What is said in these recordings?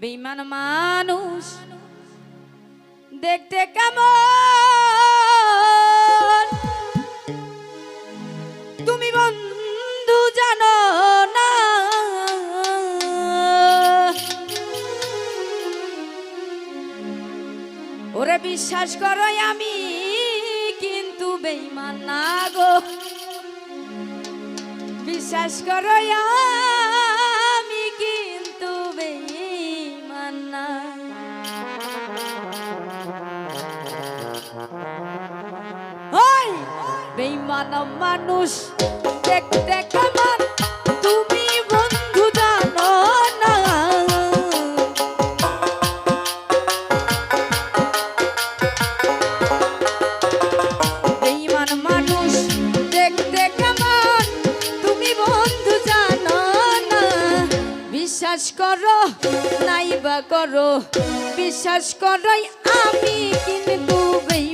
বেইমান মানুষ, দেখতে কেমন? তুমি বন্ধু জানো না। ওরে বিশ্বাস করো আমি কিন্তু বেইমান না গো। বিশ্বাস করো বেইমান মানুষ। দেখতে কেমন তুমি বন্ধু জানো না। বেঈমান মানুষ দেখতে কেমন তুমি বন্ধু জানো না। বিশ্বাস করো, নাই বা করো, বিশ্বাস করোই আমি কিন্তু বেঈমান।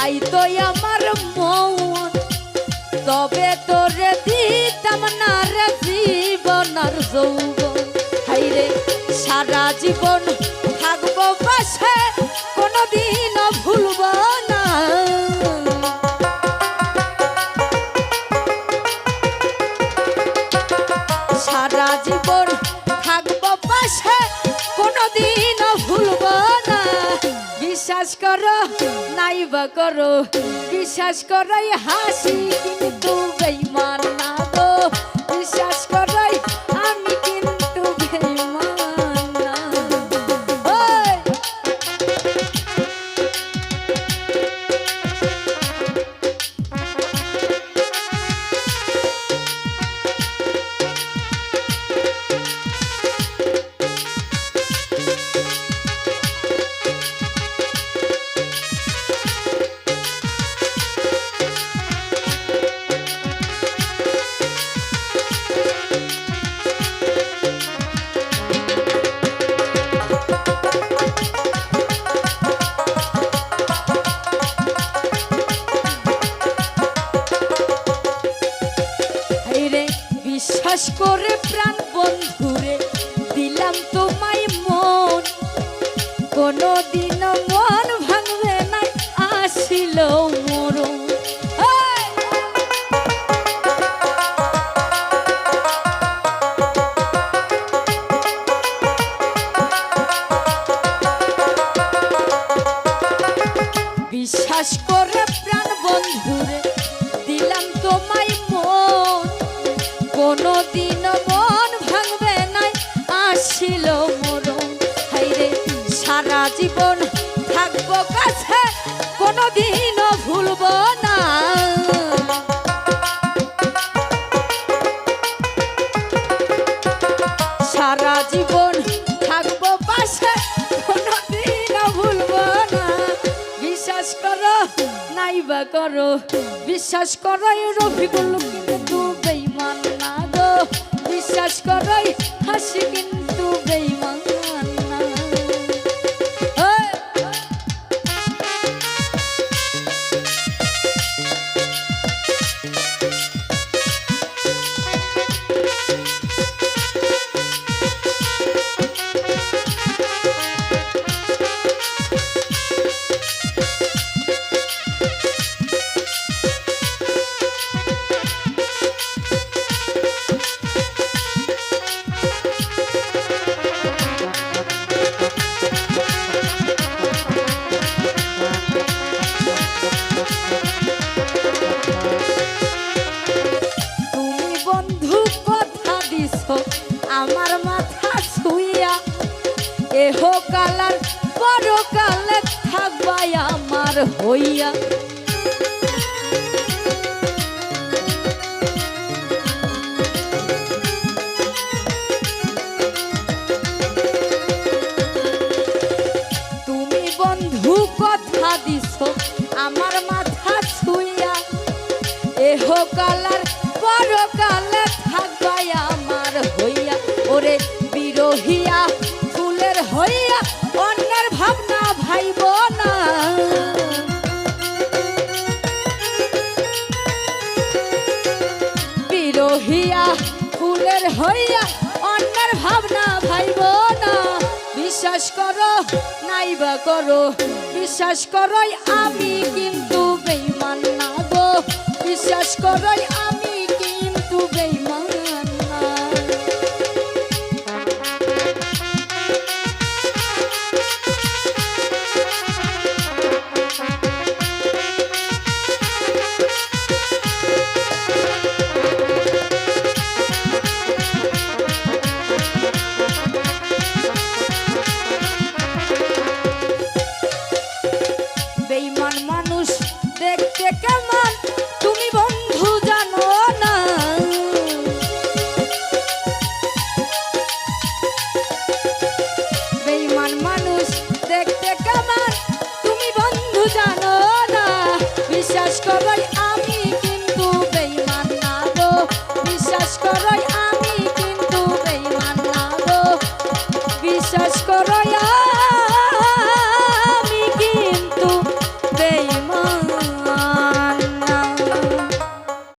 চাই তো আমার মন। তবে তোরে দিতাম না রে জীবন আর যৌবন। হাইরে সারা জীবন থাকব পাশে। বিশ্বাস করো নাইবা করো। বিশ্বাস করাই হাসি কিন্তু বেইমান না বিশ্বাস করোই বিশ্বাস করে প্রাণ বন্ধুরে, দিলাম তোমায় মন। কোনো দিন মন ভাঙবে নাই, আসিল মরণ। হাইরে সারা জীবন থাকব কাছে কোনো দিনও ভুলবো না। নাইবা করো বিশ্বাস করাই রফিকুল কিন্তু বেইমান না গো। বিশ্বাস করাই হাসি কিন্তু আমার হইয়া তুমি বন্ধু কথা দিছ, আমার মাথা ছুইয়া। এহ কালার, পরকালে আমার হইয়া। ওরে ফুলের হইয়া, অন্যের ভাবনা ভাইব। হইয়া অন্যের ভাবনা ভাইব না বিশ্বাস করো, নাইবা করো, বিশ্বাস করোই আমি কিন্তু বেইমান না গো, বিশ্বাস করোই আমি